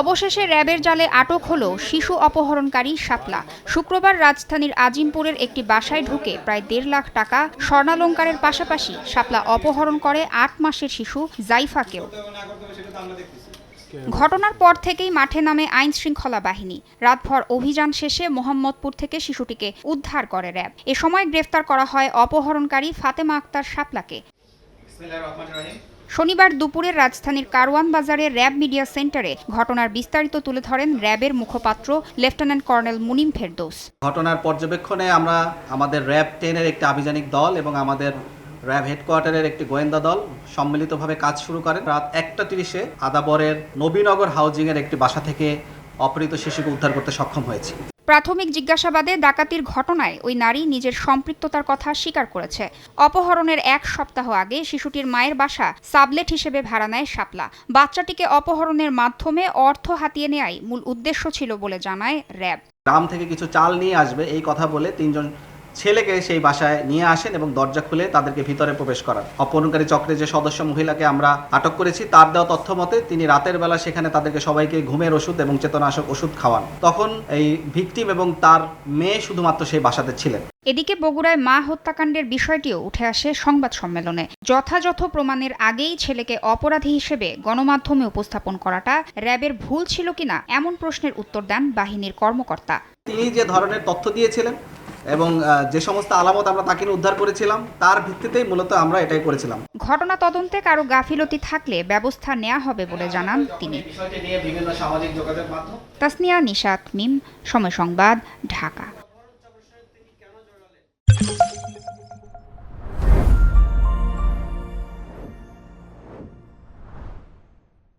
অবশেষে র্যাবের জালে আটক হল শিশু অপহরণকারী শাপলা। শুক্রবার রাজধানীর আজিমপুরের একটি বাসায় ঢুকে প্রায় দেড় লাখ টাকা স্বর্ণালঙ্কারের পাশাপাশি শাপলা অপহরণ করে আট মাসের শিশু জাইফাকেও। ঘটনার পর থেকেই মাঠে নামে আইন শৃঙ্খলা বাহিনী। রাতভর অভিযান শেষে মোহাম্মদপুর থেকে শিশুটিকে উদ্ধার করে র্যাব। এ সময় গ্রেফতার করা হয় অপহরণকারী ফাতেমা আক্তার শাপলাকে। শনিবার দুপুরে রাজধানীর কারওয়ান বাজারে র্যাব মিডিয়া সেন্টারে ঘটনার বিস্তারিত তুলে ধরেন র্যাবের মুখপাত্র লেফটেন্যান্ট কর্নেল মুনিম ফেরদৌস। ঘটনার পর্যবেক্ষণে আমরা আমাদের র্যাব টেনের একটি আভিযানিক দল এবং আমাদের র্যাব হেডকোয়ার্টারের একটি গোয়েন্দা দল সম্মিলিতভাবে কাজ শুরু করেন। রাত একটা তিরিশে আদাবরের নবীনগর হাউজিংয়ের একটি বাসা থেকে অপহৃত শিশুকে উদ্ধার করতে সক্ষম হয়েছি। প্রাথমিক জিজ্ঞাসাবাদে ডাকাতির ঘটনায় ওই নারী নিজের সম্পৃক্ততার কথা স্বীকার করেছে। অপহরণের এক সপ্তাহ আগে শিশুটির মায়ের বাসা সাবলেট হিসেবে ভাড়া নেয় শাপলা। বাচ্চাটিকে অপহরণের মাধ্যমে অর্থ হাতিয়ে নেয়াই মূল উদ্দেশ্য ছিল বলে জানায় র্যাব। গ্রাম থেকে কিছু চাল নিয়ে আসবে এই কথা বলে তিনজন ছেলেকে সেই বাসায় নিয়ে আসেন এবং দরজা খুলে তাদেরকে ভিতরে প্রবেশ করান। অপহরণকারী চক্রে যে সদস্য মহিলাকে আমরা আটক করেছি তার দেওয়া তথ্য মতে তিনি রাতের বেলা সেখানে তাদেরকে সবাইকে ঘুমের ওষুধ এবং চেতনাশক ওষুধ খাওয়ান। তখন এই ভিকটিম এবং তার মেয়ে শুধুমাত্র সেই বাসাতে ছিলেন। এদিকে বগুড়ায় মা হত্যাকাণ্ডের বিষয়টিও উঠে আসে সংবাদ সম্মেলনে। যথাযথ প্রমাণের আগেই ছেলেকে অপরাধী হিসেবে গণমাধ্যমে উপস্থাপন করাটা র্যাবের ভুল ছিল কিনা এমন প্রশ্নের উত্তর দেন বাহিনীর কর্মকর্তা। তিনি যে ধরনের তথ্য দিয়েছিলেন এবং যে সমস্ত আলামত আমরা তাকে উদ্ধার করেছিলাম, তার ভিত্তিতেই মূলত আমরা এটাই করেছিলাম। ঘটনা তদন্তে কারও গাফিলতি থাকলে ব্যবস্থা নেওয়া হবে বলে জানান তিনি। তাসনিয়া নিশাত মিম, সময় সংবাদ, ঢাকা।